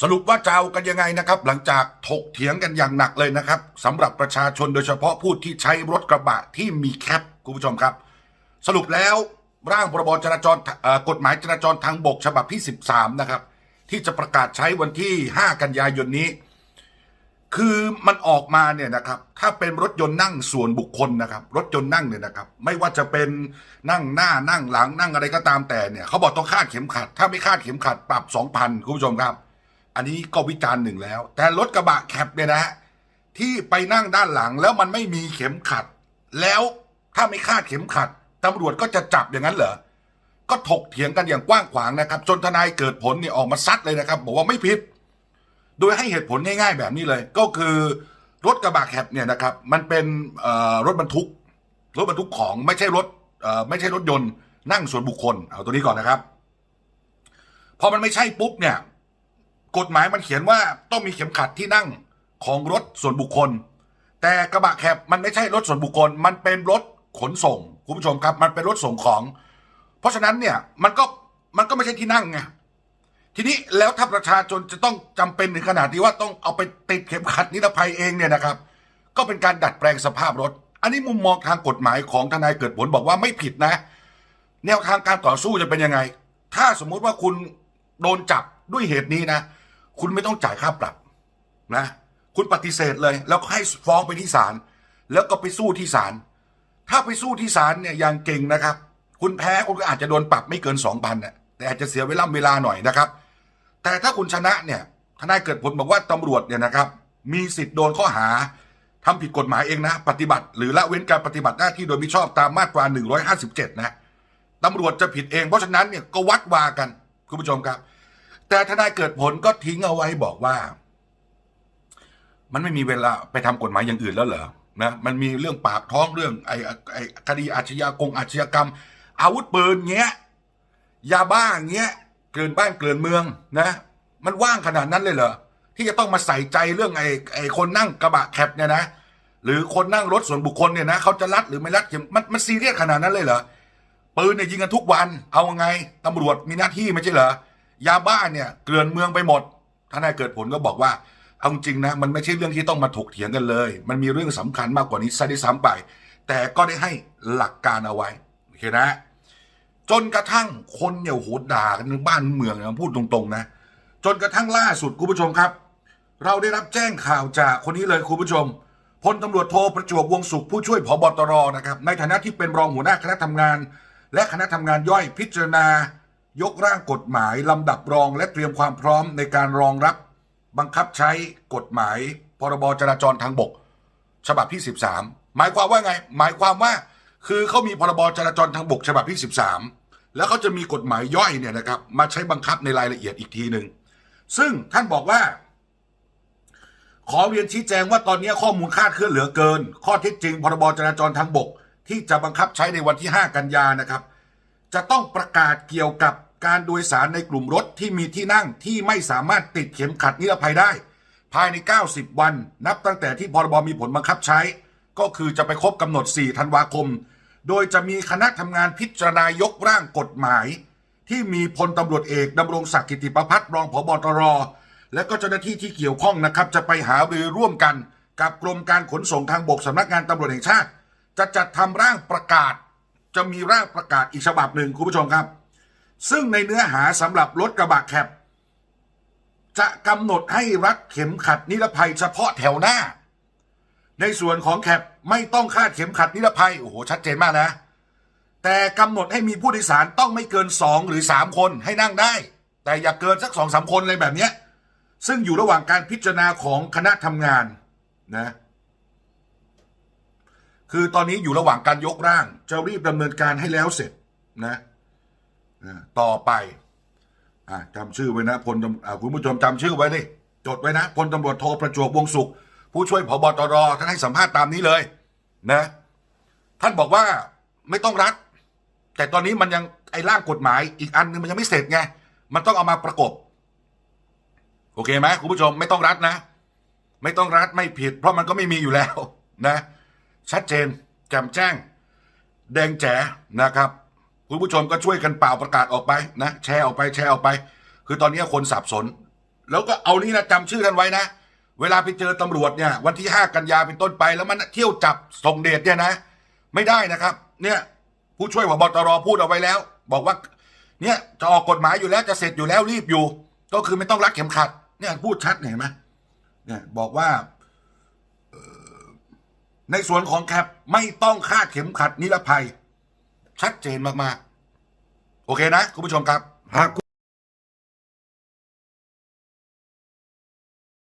สรุปว่าจะเอากันยังไงนะครับ หลังจากถกเถียงกันอย่างหนักเลยนะครับสำหรับประชาชนโดยเฉพาะผู้ที่ใช้รถกระบะที่มีแคปคุณผู้ชมครับ สรุปแล้วร่างพรบจราจรกฎหมายจราจรทางบกฉบับที่ 13 นะครับ ที่จะประกาศใช้วันที่ 5 กันยายนนี้ คือมันออกมาเนี่ยนะครับ ถ้าเป็นรถยนต์นั่งส่วนบุคคลนะครับ รถยนต์นั่งเนี่ยนะครับ ไม่ว่าจะเป็นนั่งหน้านั่งหลังนั่งอะไรก็ตามแต่เนี่ยเขาบอกต้องคาดเข็มขัด ถ้าไม่คาดเข็มขัดปรับ 2,000 คุณผู้ชมครับ อันนี้ก็วิจารณ์หนึ่งแล้ว แต่รถกระบะแคปเนี่ยนะฮะที่ไปนั่งด้านหลังแล้วมันไม่มีเข็มขัด แล้วถ้าไม่คาดเข็มขัดตำรวจก็จะจับอย่างนั้นเหรอ ก็ถกเถียงกันอย่างกว้างขวางนะครับ จนทนายเกิดผลเนี่ยออกมาซัดเลยนะครับ บอกว่าไม่ผิด โดยให้เหตุผลง่ายๆแบบนี้เลย ก็คือรถกระบะแคปเนี่ยนะครับ มันเป็นรถบรรทุก รถบรรทุกของไม่ใช่รถไม่ใช่รถยนต์นั่งส่วนบุคคลเอาตัวนี้ก่อนนะครับ พอมันไม่ใช่ปุ๊บเนี่ย กฎหมายมันเขียนว่าต้องมีเข็มขัดที่นั่งของรถส่วนบุคคล แต่กระบะแคปมันไม่ใช่รถส่วนบุคคล มันเป็นรถขนส่งคุณผู้ชมครับ มันเป็นรถส่งของ เพราะฉะนั้นเนี่ยมันก็มันก็ไม่ใช่ที่นั่งไงทีนี้แล้วถ้าประชาชนจะต้องจำเป็นถึงขนาดที่ว่าต้องเอาไปติดเข็มขัดนิรภัยเองเนี่ยนะครับ ก็เป็นการดัดแปลงสภาพรถ อันนี้มุมมองทางกฎหมายของทนายเกิดผลบอกว่าไม่ผิดนะ แนวทางการต่อสู้จะเป็นยังไง ถ้าสมมุติว่าคุณโดนจับด้วยเหตุนี้นะ คุณไม่ต้องจ่ายค่าปรับนะ คุณปฏิเสธเลย แล้วก็ให้ฟ้องไปที่ศาลแล้วก็ไปสู้ที่ศาลถ้าไปสู้ที่ศาลเนี่ยอย่างเก่งนะครับ คุณแพ้คุณก็อาจจะโดนปรับไม่เกินสองพันน่ะแต่อาจจะเสียเวลาเวลาหน่อยนะครับ แต่ถ้าคุณชนะเนี่ยทนายเกิดผลบอกว่าตำรวจเนี่ยนะครับ มีสิทธิ์โดนข้อหาทำผิดกฎหมายเองนะ ปฏิบัติหรือละเว้นการปฏิบัติหน้าที่โดยมิชอบตามมาตรา 157 นะตำรวจจะผิดเองเพราะฉะนั้นเนี่ยก็วัดวากันคุณผู้ชมครับ แต่ทนายเกิดผลก็ทิ้งเอาไว้บอกว่า มันไม่มีเวลาไปทำกฎหมายอย่างอื่นแล้วเหรอนะมันมีเรื่องปากท้องเรื่องไอ้ไอ้คดีอาชญากงอาชญากรรม อาวุธปืนเงี้ยยาบ้าเงี้ยเกินบ้านเกินเมืองนะ มันว่างขนาดนั้นเลยเหรอที่จะต้องมาใส่ใจเรื่องไอ้ไอ้คนนั่งกระบะแคปเนี่ยนะหรือคนนั่งรถส่วนบุคคลเนี่ยนะเขาจะรัดหรือไม่รัดมมันมันซีเรียสขนาดนั้นเลยเหรอปืนเนี่ยยิงกันทุกวัน เอาไงตำรวจมีหน้าที่ไม่ใช่เหรอ ยาบ้าเนี่ยเกลื่อนเมืองไปหมดทนายเกิดผลก็บอกว่าเอาจริงนะมันไม่ใช่เรื่องที่ต้องมาถกเถียงกันเลย มันมีเรื่องสำคัญมากกว่านี้ซะด้วยซ้ำไป แต่ก็ได้ให้หลักการเอาไว้โอเคนะ จนกระทั่งคนเนี่ยโหด่ากันทั้งบ้านเมืองนะพูดตรงๆนะ จนกระทั่งล่าสุดคุณผู้ชมครับ เราได้รับแจ้งข่าวจากคนนี้เลยคุณผู้ชมพลตำรวจโทรประจวบวงสุขผู้ช่วยผบตรนะครับในฐานะที่เป็นรองหัวหน้าคณะทำงาน และคณะทำงานย่อยพิจารณา ยกร่างกฎหมายลำดับรองและเตรียมความพร้อมในการรองรับ บังคับใช้กฎหมาย พรบจราจรทางบก ฉบับที่ 13 หมายความว่าไง หมายความว่า คือเขามีพรบจราจรทางบก ฉบับที่ 13 แล้วเขาจะมีกฎหมายย่อยเนี่ยนะครับ มาใช้บังคับในรายละเอียดอีกทีหนึ่งซึ่งท่านบอกว่า ขอเรียนชี้แจงว่าตอนนี้ข้อมูลคาดเคลื่อนเหลือเกิน ข้อเท็จจริง พรบจราจรทางบก ที่จะบังคับใช้ในวันที่ 5 กันยานะครับ จะต้องประกาศเกี่ยวกับการโดยสารในกลุ่มรถที่มีที่นั่งที่ไม่สามารถติดเข็มขัดนิรภัยได้ ภายใน 90 วัน นับตั้งแต่ที่พรบมีผลบังคับใช้ ก็คือจะไปครบกำหนด 4 ธันวาคม โดยจะมีคณะทำงานพิจารณายกร่างกฎหมาย ที่มีพลตำรวจเอกดำรงศักดิ์กิติประพัฒรองผบตร และก็เจ้าหน้าที่ที่เกี่ยวข้องนะครับ จะไปหารือร่วมกันกับกรมการขนส่งทางบกสำนักงานตำรวจแห่งชาติ จะจัดทำร่างประกาศ จะมีร่างประกาศอีกฉบับหนึ่งคุณผู้ชมครับ ซึ่งในเนื้อหาสำหรับรถกระบะแคปจะกำหนดให้รัดเข็มขัดนิรภัยเฉพาะแถวหน้า ในส่วนของแคปไม่ต้องคาดเข็มขัดนิรภัยโอ้โหชัดเจนมากนะ แต่กำหนดให้มีผู้โดยสารต้องไม่เกิน 2 หรือ 3 คนให้นั่งได้ แต่อย่าเกินสักสองสามคนเลยแบบเนี้ยซึ่งอยู่ระหว่างการพิจารณาของคณะทำงานนะ คือตอนนี้อยู่ระหว่างการยกร่าง จะรีบดำเนินการให้แล้วเสร็จนะต่อไปอจำชื่อไว้นะพลตำอะคุณผู้ชมจำชื่อไว้ดิจดไว้นะพลตำรวจโทประจวบวงสุข ผู้ช่วยผบตรท่านให้สัมภาษณ์ตามนี้เลยนะ ท่านบอกว่าไม่ต้องรัดแต่ตอนนี้มันยังไอ้ร่างกฎหมายอีกอันนึงมันยังไม่เสร็จไงมันต้องเอามาประกบ โอเคไหมคุณผู้ชมไม่ต้องรัดนะ ไม่ต้องรัดไม่ผิด เพราะมันก็ไม่มีอยู่แล้วนะ ชัดเจนแจ่มแจ้ง แดงแจ๋นะครับ คุณผู้ชมก็ช่วยกันเป่าประกาศออกไปนะ แชร์ออกไปแชร์ออกไป คือตอนนี้คนสับสน แล้วก็เอานี่นะจำชื่อท่านไว้นะ เวลาไปเจอตำรวจเนี่ย วันที่ห้ากันยาเป็นต้นไปแล้วมันเที่ยวจับส่งเดชเนี่ยนะ ไม่ได้นะครับ เนี่ยผู้ช่วยผบตรพูดเอาไว้แล้ว บอกว่า เนี่ยจะออกกฎหมายอยู่แล้วจะเสร็จอยู่แล้วรีบอยู่ ก็คือไม่ต้องรัดเข็มขัด เนี่ยพูดชัดเห็นไหมเนี่ยบอกว่า ในส่วนของแคปไม่ต้องคาดเข็มขัดนิรภัย ชัดเจนมาก ๆ โอเคนะ คุณผู้ชมครับหาก